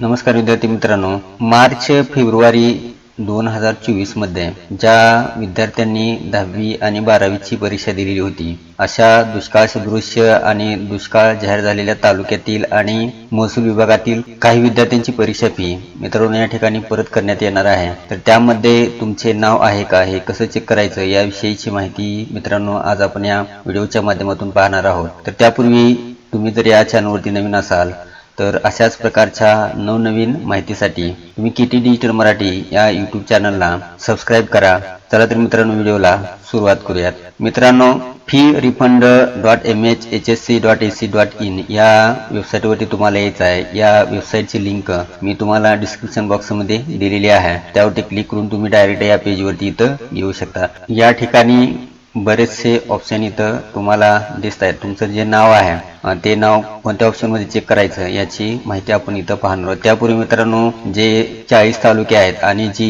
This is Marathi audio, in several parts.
नमस्कार विद्यार्थी मित्रांनो मार्च फेब्रुवारी दोन हजार चोवीसमध्ये ज्या विद्यार्थ्यांनी दहावी आणि बारावीची परीक्षा दिलेली होती अशा दुष्काळ सदृश्य आणि दुष्काळ जाहीर झालेल्या तालुक्यातील आणि महसूल विभागातील काही विद्यार्थ्यांची परीक्षा फी मित्रांनो या ठिकाणी परत करण्यात येणार आहे. तर त्यामध्ये तुमचे नाव आहे का हे कसं चेक करायचं याविषयीची माहिती मित्रांनो आज आपण या व्हिडिओच्या माध्यमातून पाहणार आहोत. तर त्यापूर्वी तुम्ही जर या चॅनलवरती नवीन असाल तर अशाच प्रकारच्या नवनवीन माहितीसाठी तुम्ही के टी डिजिटल मराठी या यूट्यूब चॅनलला सबस्क्राईब करा. चला तर मित्रांनो व्हिडिओला सुरुवात करूयात. मित्रांनो fee refund dot M H H S C dot A C dot in या वेबसाईटवरती तुम्हाला यायचं आहे. या वेबसाईटची लिंक मी तुम्हाला डिस्क्रिप्शन बॉक्समध्ये दिलेली आहे. त्यावरती क्लिक करून तुम्ही डायरेक्ट या पेजवरती इथं येऊ शकता. या ठिकाणी बरेचसे ऑप्शन इथं तुम्हाला दिसत आहेत तुमचं जे नाव आहे ते नाव कोणत्या ऑप्शनमध्ये चेक करायचं याची माहिती आपण इथं पाहणार आहोत. त्यापूर्वी मित्रांनो जे चाळीस तालुके आहेत आणि जी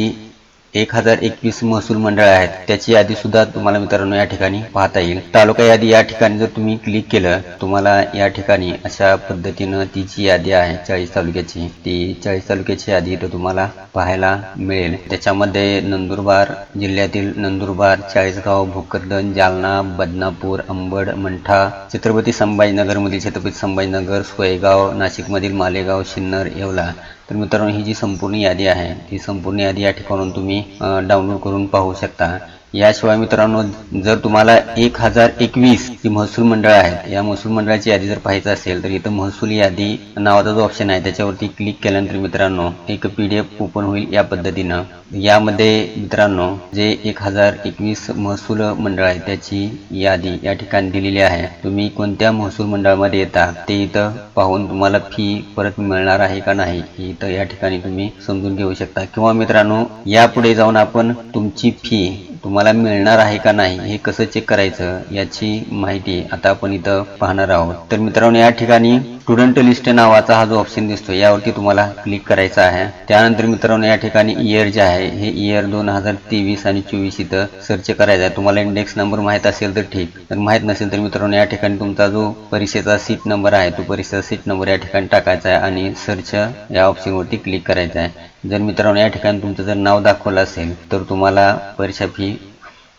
एक हजार एकवीस महसूल मंडळ आहेत. त्याची यादी सुद्धा तुम्हाला मित्रांनो या ठिकाणी पाहता येईल. तालुका यादी या ठिकाणी जर तुम्ही क्लिक केलं तुम्हाला या ठिकाणी अशा पद्धतीनं ती जी यादी आहे चाळीस तालुक्याची ती चाळीस तालुक्याची यादी इथं तुम्हाला पाहायला मिळेल. त्याच्यामध्ये नंदुरबार जिल्ह्यातील नंदुरबार चाळीसगाव भोकरदन जालना बदनापूर अंबड मंठा छत्रपती संभाजीनगरमधील छत्रपती संभाजीनगर सोयगाव नाशिकमधील मालेगाव सिन्नर येवला तर मित्रांनो ही जी संपूर्ण यादी आहे ती संपूर्ण यादी या ठिकाणून तुम्ही डाउनलोड करून पाहू शकता. याशिवाय मित्रांनो जर तुम्हाला एक हजार एकवीस जी महसूल मंडळ आहेत या महसूल मंडळाची यादी जर पाहायचं असेल तर इथं महसूल यादी नावाचा जो ऑप्शन आहे त्याच्यावरती क्लिक केल्यानंतर मित्रांनो एक पी डी एफ ओपन होईल या पद्धतीनं. यामध्ये मित्रांनो जे एक हजार एकवीस महसूल मंडळ आहे त्याची यादी या ठिकाणी दिलेली आहे. तुम्ही कोणत्या महसूल मंडळामध्ये येता ते इथं पाहून तुम्हाला फी परत मिळणार आहे का नाही हे इथं या ठिकाणी तुम्ही समजून घेऊ शकता. किंवा मित्रांनो यापुढे जाऊन आपण तुमची फी तुम्हाला मिळणार आहे का नाही हे कसं चेक करायचं याची माहिती आता आपण इथं पाहणार आहोत. तर मित्रांनो या ठिकाणी स्टुडंट लिस्ट नावाचा हा जो ऑप्शन दिसतो यावरती तुम्हाला क्लिक करायचा आहे. त्यानंतर मित्रांनो या ठिकाणी इयर जे आहे हे इयर दोन हजार तेवीस आणि चोवीस इथं सर्च करायचं आहे. तुम्हाला इंडेक्स नंबर माहीत असेल तर ठीक. तर माहीत नसेल तर मित्रांनो या ठिकाणी तुमचा जो परीक्षेचा सीट नंबर आहे तो परीक्षेचा सीट नंबर या ठिकाणी टाकायचा आहे आणि सर्च या ऑप्शनवरती क्लिक करायचं आहे. जर मित्रांनो या ठिकाणी तुमचं जर नाव दाखवलं असेल तर तुम्हाला परीक्षा फी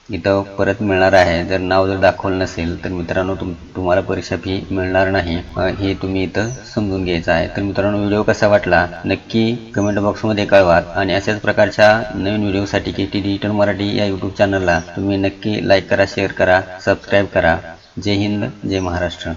इथं परत मिळणार आहे. जर नाव जर दाखवलं नसेल तर मित्रांनो तुम तुम्हाला परीक्षा फी मिळणार नाही. हे तुम्ही इथं समजून घ्यायचं आहे. तर मित्रांनो व्हिडिओ कसा वाटला? नक्की कमेंट बॉक्समध्ये कळवा. आणि अशाच प्रकारच्या नवीन व्हिडिओसाठी के टी डिजिटल मराठी या यूट्यूब चॅनलला तुम्ही नक्की लाईक करा शेअर करा सबस्क्राईब करा. जय हिंद जय महाराष्ट्र.